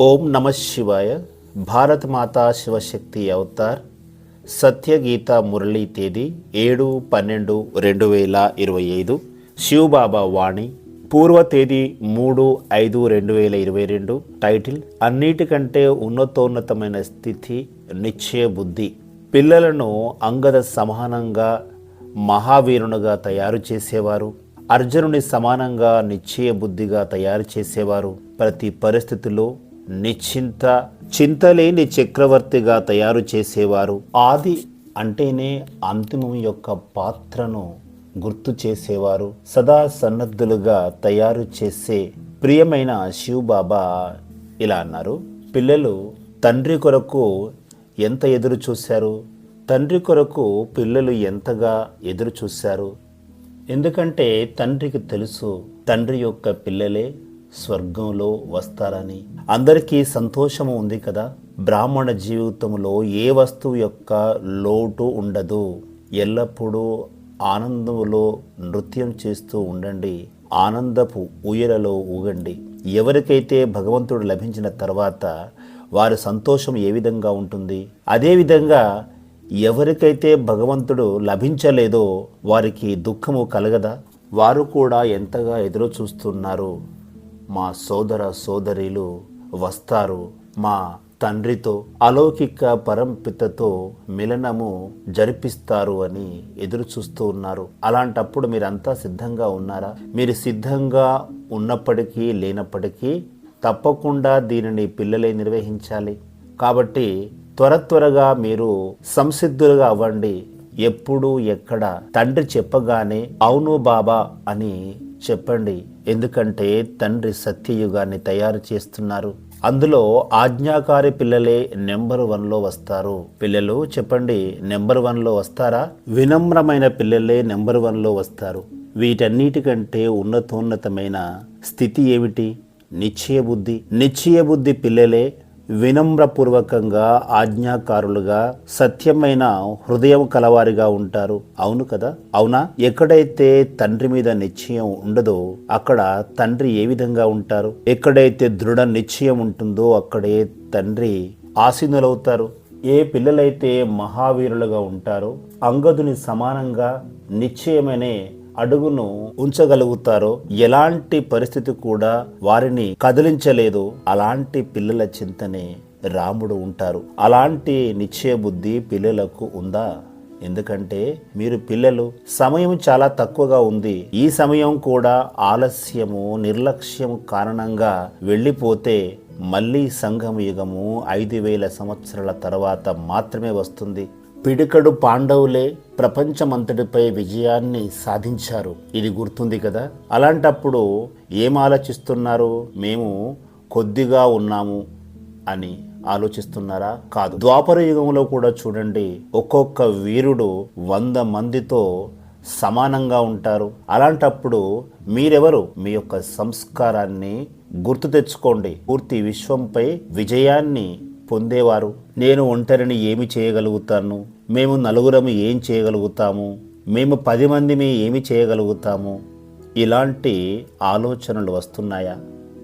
ఓం నమ శివాయ. భారత్ మాతా శివశక్తి అవతార్. సత్యగీత మురళీ తేదీ ఏడు పన్నెండు రెండు వేల ఇరవై ఐదు. శివబాబా వాణి. పూర్వ తేదీ మూడు ఐదు రెండు వేల ఇరవై రెండు. టైటిల్ అన్నిటికంటే ఉన్నతోన్నతమైన స్థితి నిశ్చయ బుద్ధి. పిల్లలను అంగద సమానంగా మహావీరునిగా తయారు చేసేవారు. అర్జునుని సమానంగా నిశ్చయ బుద్ధిగా తయారు చేసేవారు. ప్రతి పరిస్థితిలో నిశ్చింత చింతలేని చక్రవర్తిగా తయారు చేసేవారు. ఆది అంటేనే అంతిమం యొక్క పాత్రను గుర్తు చేసేవారు. సదా సన్నద్ధులుగా తయారు చేసే ప్రియమైన శివబాబా ఇలా అన్నారు. పిల్లలు తండ్రి కొరకు ఎంత ఎదురు చూశారు? తండ్రి కొరకు పిల్లలు ఎంతగా ఎదురు చూశారు? ఎందుకంటే తండ్రికి తెలుసు తండ్రి యొక్క పిల్లలే స్వర్గంలో వస్తారని. అందరికీ సంతోషము ఉంది కదా? బ్రాహ్మణ జీవితంలో ఏ వస్తువు యొక్క లోటు ఉండదు. ఎల్లప్పుడూ ఆనందములో నృత్యం చేస్తూ ఉండండి. ఆనందపు ఉయ్యలలో ఊగండి. ఎవరికైతే భగవంతుడు లభించిన తర్వాత వారి సంతోషం ఏ విధంగా ఉంటుంది? అదేవిధంగా ఎవరికైతే భగవంతుడు లభించలేదో వారికి దుఃఖము కలగదా? వారు కూడా ఎంతగా ఎదురు చూస్తున్నారు మా సోదర సోదరీలు వస్తారు. మా తండ్రితో అలౌకిక పరంపితతో మిలనము జరిపిస్తారు అని ఎదురు చూస్తూ ఉన్నారు. అలాంటప్పుడు మీరంతా సిద్ధంగా ఉన్నారా? మీరు సిద్ధంగా ఉన్నప్పటికీ లేనప్పటికీ తప్పకుండా దీనిని పిల్లలే నిర్వహించాలి. కాబట్టి త్వర త్వరగా మీరు సంసిద్ధులుగా అవ్వండి. ఎప్పుడు ఎక్కడ తండ్రి చెప్పగానే అవును బాబా అని చెప్పండి. ఎందుకంటే తండ్రి సత్యయుగాన్ని తయారు చేస్తున్నారు. అందులో ఆజ్ఞాకారి పిల్లలే నెంబర్ వన్లో వస్తారు. పిల్లలు చెప్పండి నెంబర్ వన్లో వస్తారా? వినమ్రమైన పిల్లలే నెంబర్ వన్లో వస్తారు. వీటన్నిటికంటే ఉన్నతోన్నతమైన స్థితి ఏమిటి? నిశ్చయ బుద్ధి. నిశ్చయ బుద్ధి పిల్లలే వినమ్రపూర్వకంగా ఆజ్ఞాకారులుగా సత్యమైన హృదయం కలవారిగా ఉంటారు. అవును కదా? అవునా? ఎక్కడైతే తండ్రి మీద నిశ్చయం ఉండదో అక్కడ తండ్రి ఏ విధంగా ఉంటారు? ఎక్కడైతే దృఢ నిశ్చయం ఉంటుందో అక్కడే తండ్రి ఆసీనులవుతారు. ఏ పిల్లలైతే మహావీరులుగా ఉంటారో అంగదుని సమానంగా నిశ్చయమనే అడుగును ఉంచగలుగుతారో? ఎలాంటి పరిస్థితి కూడా వారిని కదిలించలేదు. అలాంటి పిల్లల చింతనే రాముడు ఉంటారు. అలాంటి నిశ్చయ బుద్ధి పిల్లలకు ఉందా? ఎందుకంటే మీరు పిల్లలు సమయం చాలా తక్కువగా ఉంది. ఈ సమయం కూడా ఆలస్యము నిర్లక్ష్యము కారణంగా వెళ్ళిపోతే మళ్ళీ సంఘం యుగము ఐదు వేల సంవత్సరాల తర్వాత మాత్రమే వస్తుంది. పిడికడు పాండవులే ప్రపంచమంతటిపై విజయాన్ని సాధించారు. ఇది గుర్తుంది కదా? అలాంటప్పుడు ఏం ఆలోచిస్తున్నారు? మేము కొద్దిగా ఉన్నాము అని ఆలోచిస్తున్నారా? కాదు. ద్వాపర యుగంలో కూడా చూడండి ఒక్కొక్క వీరుడు వంద మందితో సమానంగా ఉంటారు. అలాంటప్పుడు మీరెవరు? మీ యొక్క సంస్కారాన్ని గుర్తు తెచ్చుకోండి. పూర్తి విశ్వంపై విజయాన్ని పొందేవారు. నేను ఒంటరిని ఏమి చేయగలుగుతాను? మేము నలుగురము ఏం చేయగలుగుతాము? మేము పది మందిమి ఏమి చేయగలుగుతాము? ఇలాంటి ఆలోచనలు వస్తున్నాయా?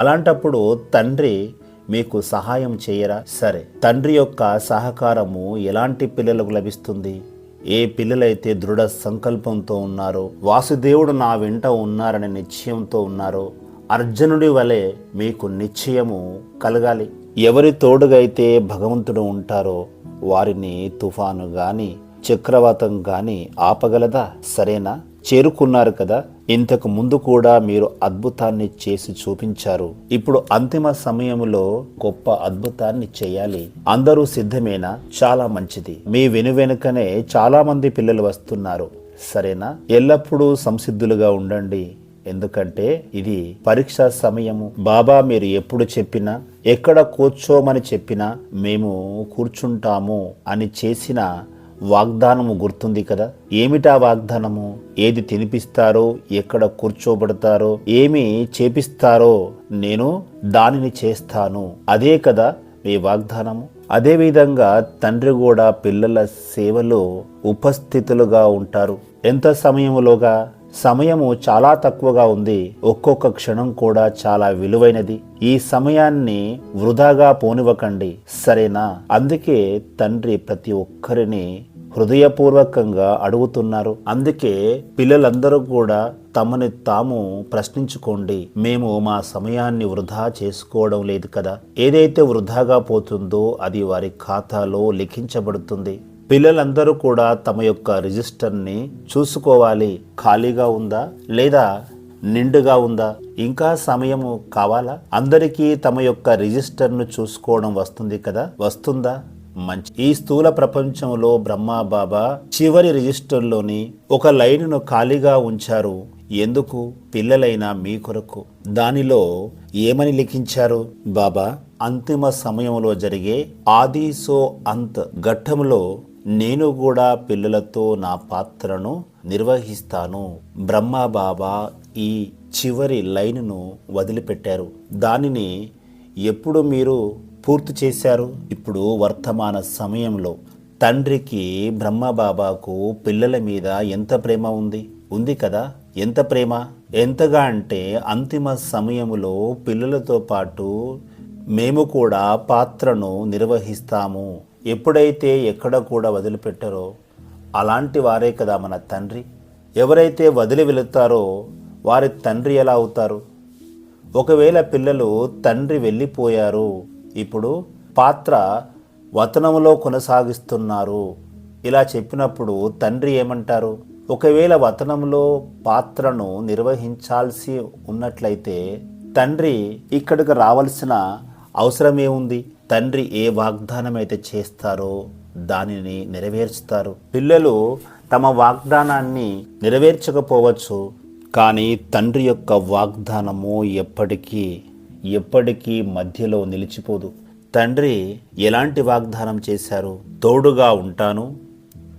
అలాంటప్పుడు తండ్రి మీకు సహాయం చేయరా? సరే. తండ్రి యొక్క సహకారము ఎలాంటి పిల్లలకు లభిస్తుంది? ఏ పిల్లలైతే దృఢ సంకల్పంతో ఉన్నారో వాసుదేవుడు నా వెంట ఉన్నారనే నిశ్చయంతో ఉన్నారో అర్జునుడి వలె మీకు నిశ్చయము కలగాలి. ఎవరి తోడుగైతే భగవంతుడు ఉంటారో వారిని తుఫాను గాని చక్రవాతం గాని ఆపగలదా? సరేనా? చేరుకున్నారు కదా? ఇంతకు ముందు కూడా మీరు అద్భుతాన్ని చేసి చూపించారు. ఇప్పుడు అంతిమ సమయంలో గొప్ప అద్భుతాన్ని చేయాలి. అందరూ సిద్ధమేనా? చాలా మంచిది. మీ వెనువెనుకనే చాలా మంది పిల్లలు వస్తున్నారు. సరేనా? ఎల్లప్పుడూ సంసిద్ధులుగా ఉండండి. ఎందుకంటే ఇది పరీక్ష సమయము. బాబా మీరు ఎప్పుడు చెప్పినా ఎక్కడ కూర్చోమని చెప్పినా మేము కూర్చుంటాము అని చేసిన వాగ్దానము గుర్తుంది కదా? ఏమిటా వాగ్దానము? ఏది తినిపిస్తారో? ఎక్కడ కూర్చోబడతారో? ఏమి చేపిస్తారో నేను దానిని చేస్తాను. అదే కదా మీ వాగ్దానము? అదేవిధంగా తండ్రి కూడా పిల్లల సేవలో ఉపస్థితులుగా ఉంటారు. ఎంత సమయములోగా? సమయము చాలా తక్కువగా ఉంది. ఒక్కొక్క క్షణం కూడా చాలా విలువైనది. ఈ సమయాన్ని వృధాగా పోనివ్వకండి. సరేనా? అందుకే తండ్రి ప్రతి ఒక్కరిని హృదయపూర్వకంగా అడుగుతున్నారు. అందుకే పిల్లలందరూ కూడా తమని తాము ప్రశ్నించుకోండి. మేము మా సమయాన్ని వృధా చేసుకోవడం లేదు కదా? ఏదైతే వృధాగా పోతుందో అది వారి ఖాతాలో లిఖించబడుతుంది. పిల్లలందరూ కూడా తమ యొక్క రిజిస్టర్ని చూసుకోవాలి. ఖాళీగా ఉందా? లేదా నిండుగా ఉందా? ఇంకా సమయము కావాలా? అందరికీ తమ యొక్క రిజిస్టర్ను చూసుకోవడం వస్తుంది కదా? వస్తుందా? మంచి ఈ స్థూల ప్రపంచంలో బ్రహ్మా బాబా చివరి రిజిస్టర్లోని ఒక లైనును ఖాళీగా ఉంచారు. ఎందుకు? పిల్లలైన మీ కొరకు. దానిలో ఏమని లిఖించారు? బాబా అంతిమ సమయంలో జరిగే ఆది సో అంత్ ఘట్టంలో నేను కూడా పిల్లలతో నా పాత్రను నిర్వహిస్తాను. బ్రహ్మ బాబా ఈ చివరి లైన్ను వదిలిపెట్టారు. దానిని ఎప్పుడు మీరు పూర్తి చేశారు? ఇప్పుడు వర్తమాన సమయంలో తండ్రికి బ్రహ్మబాబాకు పిల్లల మీద ఎంత ప్రేమ ఉంది? ఉంది కదా? ఎంత ప్రేమ? ఎంతగా అంటే అంతిమ సమయంలో పిల్లలతో పాటు మేము కూడా పాత్రను నిర్వహిస్తాము. ఎప్పుడైతే ఎక్కడ కూడా వదిలిపెట్టారో అలాంటి వారే కదా మన తండ్రి. ఎవరైతే వదిలి వెళుతారో వారి తండ్రి ఎలా అవుతారు? ఒకవేళ పిల్లలు తండ్రి వెళ్ళిపోయారు ఇప్పుడు పాత్ర వతనంలో కొనసాగిస్తున్నారు. ఇలా చెప్పినప్పుడు తండ్రి ఏమంటారు? ఒకవేళ వతనంలో పాత్రను నిర్వహించాల్సి ఉన్నట్లయితే తండ్రి ఇక్కడికి రావాల్సిన అవసరం ఏముంది తండ్రి ఏ వాగ్దానం అయితే చేస్తారో దానిని నెరవేర్చుతారు. పిల్లలు తమ వాగ్దానాన్ని నెరవేర్చకపోవచ్చు కానీ తండ్రి యొక్క వాగ్దానము ఎప్పటికీ ఎప్పటికీ మధ్యలో నిలిచిపోదు. తండ్రి ఎలాంటి వాగ్దానం చేశారు? తోడుగా ఉంటాను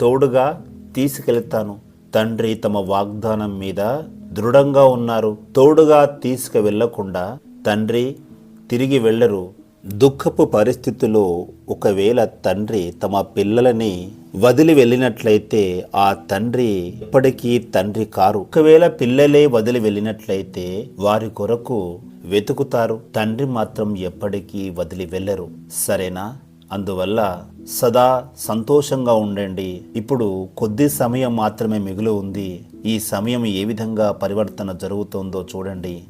తోడుగా తీసుకెళ్తాను. తండ్రి తమ వాగ్దానం మీద దృఢంగా ఉన్నారు. తోడుగా తీసుకువెళ్ళకుండా తండ్రి తిరిగి వెళ్ళరు. దుఃఖపు పరిస్థితిలో ఒకవేళ తండ్రి తమ పిల్లలని వదిలి వెళ్ళినట్లయితే ఆ తండ్రి ఎప్పటికీ తండ్రి కారు. ఒకవేళ పిల్లలే వదిలి వెళ్ళినట్లయితే వారి కొరకు వెతుకుతారు. తండ్రి మాత్రం ఎప్పటికీ వదిలి వెళ్ళరు. సరేనా? అందువల్ల సదా సంతోషంగా ఉండండి. ఇప్పుడు కొద్ది సమయం మాత్రమే మిగులు ఉంది. ఈ సమయం ఏ విధంగా పరివర్తన జరుగుతుందో చూడండి.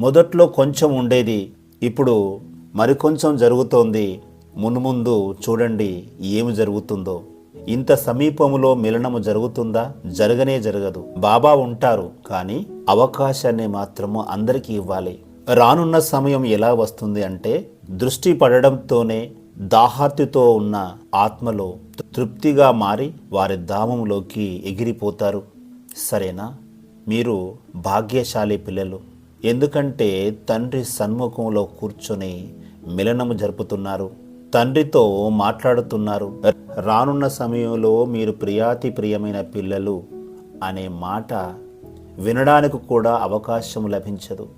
మొదట్లో కొంచెం ఉండేది. ఇప్పుడు మరికొంచెం జరుగుతోంది. మున్ముందు చూడండి ఏమి జరుగుతుందో. ఇంత సమీపములో మిలనము జరుగుతుందా? జరగనే జరగదు. బాబా ఉంటారు కానీ అవకాశాన్ని మాత్రము అందరికీ ఇవ్వాలి. రానున్న సమయం ఎలా వస్తుంది అంటే దృష్టి పడడంతోనే దాహార్తితో ఉన్న ఆత్మలో తృప్తిగా మారి వారి ధామంలోకి ఎగిరిపోతారు. సరేనా? మీరు భాగ్యశాలి పిల్లలు. ఎందుకంటే తండ్రి సన్ముఖంలో కూర్చొని మిలనము జరుపుతున్నారు. తండ్రితో మాట్లాడుతున్నారు. రానున్న సమయంలో మీరు ప్రియాతి ప్రియమైన పిల్లలు అనే మాట వినడానికి కూడా అవకాశం లభించదు.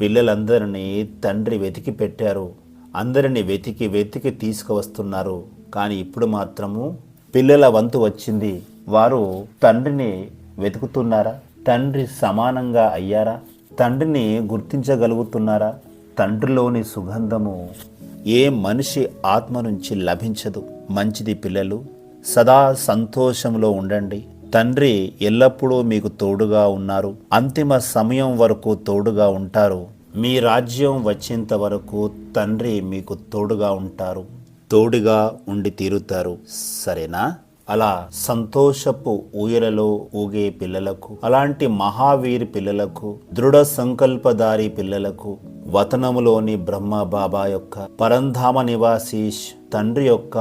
పిల్లలందరినీ తండ్రి వెతికి పెట్టారు. అందరిని వెతికి వెతికి తీసుకువస్తున్నారు. కానీ ఇప్పుడు మాత్రము పిల్లల వంతు వచ్చింది. వారు తండ్రిని వెతుకుతున్నారా? తండ్రి సమానంగా అయ్యారా? తండ్రిని గుర్తించగలుగుతున్నారా? తండ్రిలోని సుగంధము ఏ మనిషి ఆత్మ నుంచి లభించదు. మంచిది పిల్లలు సదా సంతోషంలో ఉండండి. తండ్రి ఎల్లప్పుడూ మీకు తోడుగా ఉన్నారు. అంతిమ సమయం వరకు తోడుగా ఉంటారు. మీ రాజ్యం వచ్చేంత వరకు తండ్రి మీకు తోడుగా ఉంటారు. తోడుగా ఉండి తీరుతారు. సరేనా? అలా సంతోషపు ఊయలలో ఊగే పిల్లలకు అలాంటి మహావీరి పిల్లలకు దృఢ సంకల్పదారి పిల్లలకు వతనములోని బ్రహ్మ బాబా యొక్క పరంధామ నివాసీష్ తండ్రి యొక్క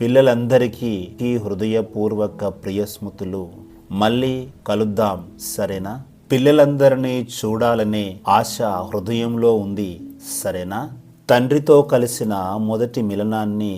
పిల్లలందరికీ ఈ హృదయపూర్వక ప్రియస్మృతులు మళ్ళీ కలుద్దాం సరేనా? పిల్లలందరినీ చూడాలనే ఆశ హృదయంలో ఉంది సరేనా? తండ్రితో కలిసిన మొదటి మిలనాన్ని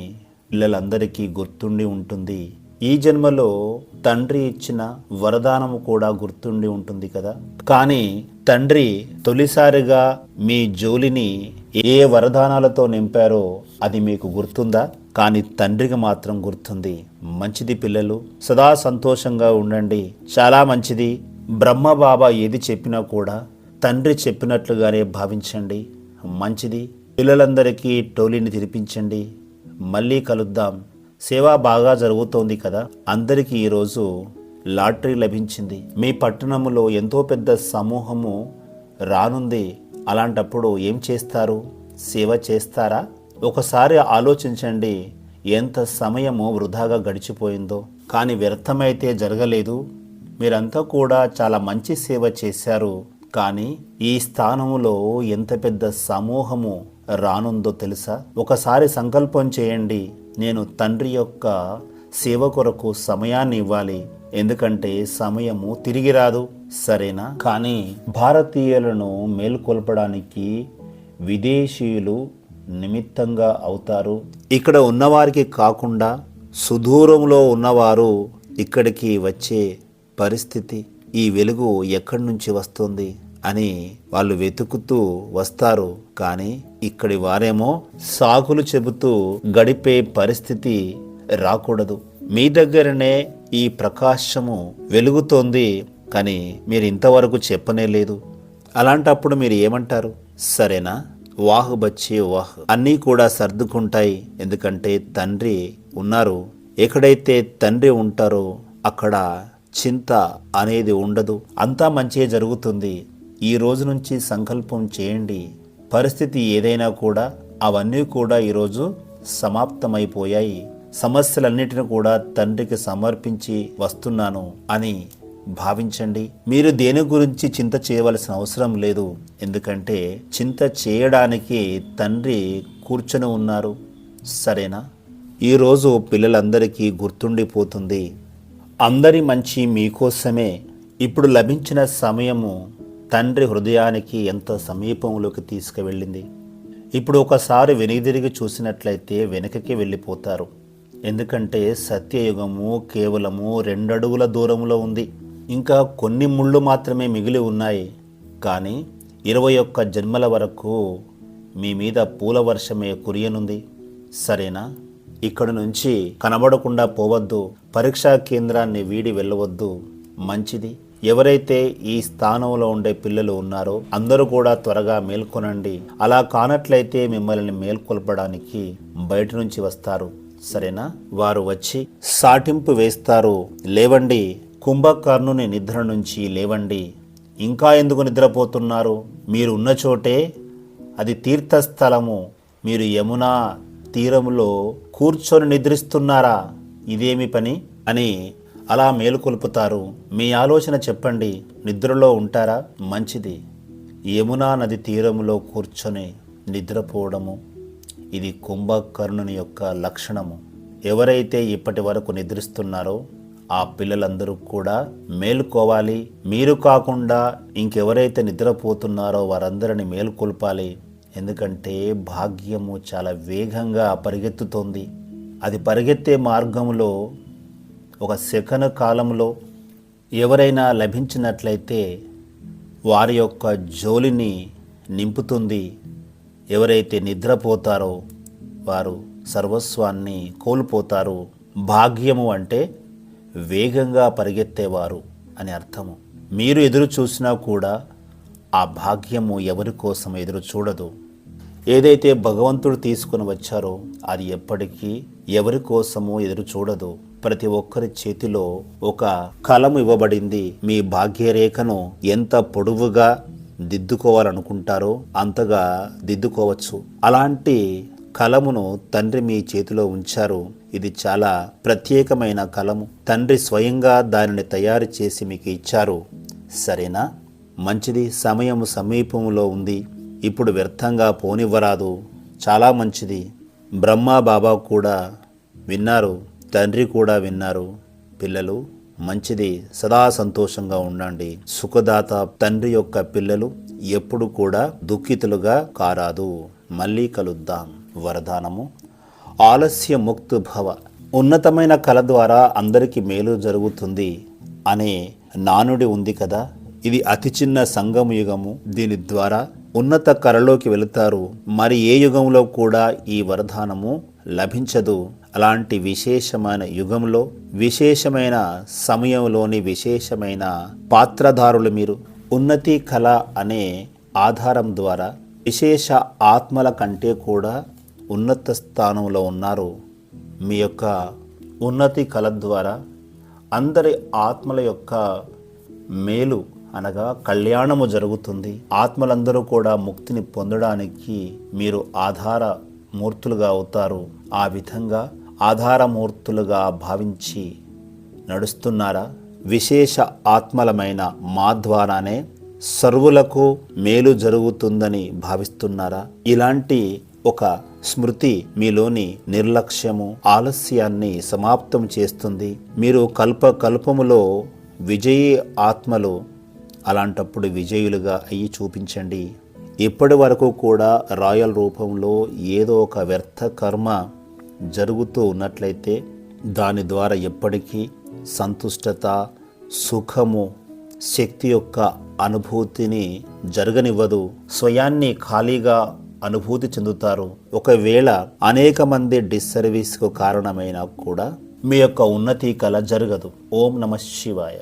పిల్లలందరికీ గుర్తుండి ఉంటుంది. ఈ జన్మలో తండ్రి ఇచ్చిన వరదానము కూడా గుర్తుండి ఉంటుంది కదా? కానీ తండ్రి తొలిసారిగా మీ జోలిని ఏ వరదానాలతో నింపారో అది మీకు గుర్తుందా? కానీ తండ్రికి మాత్రం గుర్తుంది. మంచిది పిల్లలు సదా సంతోషంగా ఉండండి. చాలా మంచిది. బ్రహ్మబాబా ఏది చెప్పినా కూడా తండ్రి చెప్పినట్లుగానే భావించండి. మంచిది. పిల్లలందరికీ టోలీని తినిపించండి. మళ్ళీ కలుద్దాం. సేవ బాగా జరుగుతోంది కదా? అందరికీ ఈరోజు లాటరీ లభించింది. మీ పట్టణంలో ఎంతో పెద్ద సమూహము రానుంది. అలాంటప్పుడు ఏం చేస్తారు? సేవ చేస్తారా? ఒకసారి ఆలోచించండి. ఎంత సమయము వృధాగా గడిచిపోయిందో. కానీ వ్యర్థమైతే జరగలేదు. మీరంతా కూడా చాలా మంచి సేవ చేశారు. కానీ ఈ స్థానంలో ఎంత పెద్ద సమూహము రానుందో తెలుసా? ఒకసారి సంకల్పం చేయండి. నేను తండ్రి యొక్క సేవ కొరకు సమయాన్ని ఇవ్వాలి. ఎందుకంటే సమయము తిరిగి రాదు. సరేనా? కానీ భారతీయులను మేల్కొల్పడానికి విదేశీయులు నిమిత్తంగా అవుతారు. ఇక్కడ ఉన్నవారికి కాకుండా సుదూరంలో ఉన్నవారు ఇక్కడికి వచ్చే పరిస్థితి ఈ వెలుగు ఎక్కడి నుంచి వస్తుంది? అని వాళ్ళు వెతుకుతూ వస్తారు. కానీ ఇక్కడి వారేమో సాకులు చెబుతూ గడిపే పరిస్థితి రాకూడదు. మీ దగ్గరనే ఈ ప్రకాశము వెలుగుతోంది కానీ మీరు ఇంతవరకు చెప్పనే లేదు. అలాంటప్పుడు మీరు ఏమంటారు? సరేనా? వాహ్ బచ్చి వాహ్. అన్నీ కూడా సర్దుకుంటాయి. ఎందుకంటే తండ్రి ఉన్నారు. ఎక్కడైతే తండ్రి ఉంటారో అక్కడ చింత అనేది ఉండదు. అంతా మంచిగా జరుగుతుంది. ఈ రోజు నుంచి సంకల్పం చేయండి. పరిస్థితి ఏదైనా కూడా అవన్నీ కూడా ఈరోజు సమాప్తమైపోయాయి. సమస్యలన్నిటిని కూడా తండ్రికి సమర్పించి వస్తున్నాను అని భావించండి. మీరు దేని గురించి చింత చేయవలసిన అవసరం లేదు. ఎందుకంటే చింత చేయడానికి తండ్రి కూర్చొని ఉన్నారు. సరేనా? ఈరోజు పిల్లలందరికీ గుర్తుండిపోతుంది. అందరి మంచి మీకోసమే ఇప్పుడు లభించిన సమయము తండ్రి హృదయానికి ఎంత సమీపంలోకి తీసుకువెళ్ళింది? ఇప్పుడు ఒకసారి వెనుదిరిగి చూసినట్లయితే వెనకకి వెళ్ళిపోతారు. ఎందుకంటే సత్యయుగము కేవలము రెండడుగుల దూరంలో ఉంది. ఇంకా కొన్ని ముళ్ళు మాత్రమే మిగిలి ఉన్నాయి. కానీ ఇరవై ఒక్క జన్మల వరకు మీ మీద పూల వర్షమే కురియనుంది. సరేనా? ఇక్కడ నుంచి కనబడకుండా పోవద్దు. పరీక్షా కేంద్రాన్ని వీడి వెళ్ళవద్దు. మంచిది. ఎవరైతే ఈ స్థానంలో ఉండే పిల్లలు ఉన్నారో అందరూ కూడా త్వరగా మేల్కొనండి. అలా కానట్లయితే మిమ్మల్ని మేల్కొల్పడానికి బయట నుంచి వస్తారు. సరేనా? వారు వచ్చి సాటింపు వేస్తారు. లేవండి. కుంభకర్ణుని నిద్ర నుంచి లేవండి. ఇంకా ఎందుకు నిద్రపోతున్నారు? మీరు ఉన్న చోటే. అది తీర్థస్థలము. మీరు యమునా తీరములో కూర్చొని నిద్రిస్తున్నారా? ఇదేమి పని? అని అలా మేలుకొల్పుతారు మీ ఆలోచన చెప్పండి. నిద్రలో ఉంటారా? మంచిది. యమునా నది తీరములో కూర్చొని నిద్రపోవడము. ఇది కుంభకర్ణుని యొక్క లక్షణము. ఎవరైతే ఇప్పటి వరకు నిద్రిస్తున్నారో ఆ పిల్లలందరూ కూడా మేలుకోవాలి. మీరు కాకుండా ఇంకెవరైతే నిద్రపోతున్నారో వారందరిని మేలుకొల్పాలి ఎందుకంటే భాగ్యము చాలా వేగంగా పరిగెత్తుతోంది. అది పరిగెత్తే మార్గంలో ఒక సెకను కాలంలో ఎవరైనా లభించినట్లయితే వారి యొక్క జోలిని నింపుతుంది. ఎవరైతే నిద్రపోతారో వారు సర్వస్వాన్ని కోల్పోతారు. భాగ్యము అంటే వేగంగా పరిగెత్తేవారు అని అర్థము. మీరు ఎదురు చూసినా కూడా ఆ భాగ్యము ఎవరి కోసం ఎదురు చూడదు. ఏదైతే భగవంతుడు తీసుకుని వచ్చారో అది ఎప్పటికీ ఎవరి కోసము ఎదురు చూడదు. ప్రతి ఒక్కరి చేతిలో ఒక కలము ఇవ్వబడింది. మీ భాగ్యరేఖను ఎంత పొడవుగా దిద్దుకోవాలనుకుంటారో అంతగా దిద్దుకోవచ్చు. అలాంటి కలమును తండ్రి మీ చేతిలో ఉంచారు. ఇది చాలా ప్రత్యేకమైన కలము. తండ్రి స్వయంగా దానిని తయారు చేసి మీకు ఇచ్చారు. సరేనా? మంచిది. సమయం సమీపంలో ఉంది. ఇప్పుడు వ్యర్థంగా పోనివ్వరాదు. చాలా మంచిది. బ్రహ్మా బాబా కూడా విన్నారు. తండ్రి కూడా విన్నారు. పిల్లలు మంచిది సదా సంతోషంగా ఉండండి. సుఖదాత తండ్రి యొక్క పిల్లలు ఎప్పుడు కూడా దుఃఖితులుగా కారాదు. మళ్ళీ కలుద్దాం. వరదానము. ఆలస్య ముక్తు భవ. ఉన్నతమైన కళ ద్వారా అందరికీ మేలు జరుగుతుంది అనే నానుడి ఉంది కదా. ఇది అతి చిన్న సంగమ యుగము. దీని ద్వారా ఉన్నత కళలోకి వెళుతారు. మరి ఏ యుగంలో కూడా ఈ వరదానము లభించదు. అలాంటి విశేషమైన యుగంలో విశేషమైన సమయంలోని విశేషమైన పాత్రధారులు మీరు. ఉన్నతి కళ అనే ఆధారం ద్వారా విశేష ఆత్మల కంటే కూడా ఉన్నత స్థానంలో ఉన్నారు. మీ యొక్క ఉన్నతి కళ ద్వారా అందరి ఆత్మల యొక్క మేలు అనగా కళ్యాణము జరుగుతుంది. ఆత్మలందరూ కూడా ముక్తిని పొందడానికి మీరు ఆధార మూర్తులుగా అవుతారు. ఆ విధంగా ఆధారమూర్తులుగా భావించి నడుస్తున్నారా? విశేష ఆత్మలమైన మా ద్వారానే సర్వులకు మేలు జరుగుతుందని భావిస్తున్నారా? ఇలాంటి ఒక స్మృతి మీలోని నిర్లక్ష్యము ఆలస్యాన్ని సమాప్తం చేస్తుంది. మీరు కల్ప కల్పములో విజయీ ఆత్మలు అలాంటప్పుడు విజయులుగా అయ్యి చూపించండి. ఇప్పటి వరకు కూడా రాయల్ రూపంలో ఏదో ఒక వ్యర్థ కర్మ జరుగుతూ ఉన్నట్లయితే దాని ద్వారా ఎప్పటికీ సంతుష్టత సుఖము శక్తి యొక్క అనుభూతిని జరగనివ్వదు. స్వయాన్ని ఖాళీగా అనుభూతి చెందుతారు. ఒకవేళ అనేక మంది డిస్సర్వీస్కు కారణమైనా కూడా మీ యొక్క ఉన్నతి కళ జరగదు. ఓం నమ శివాయ.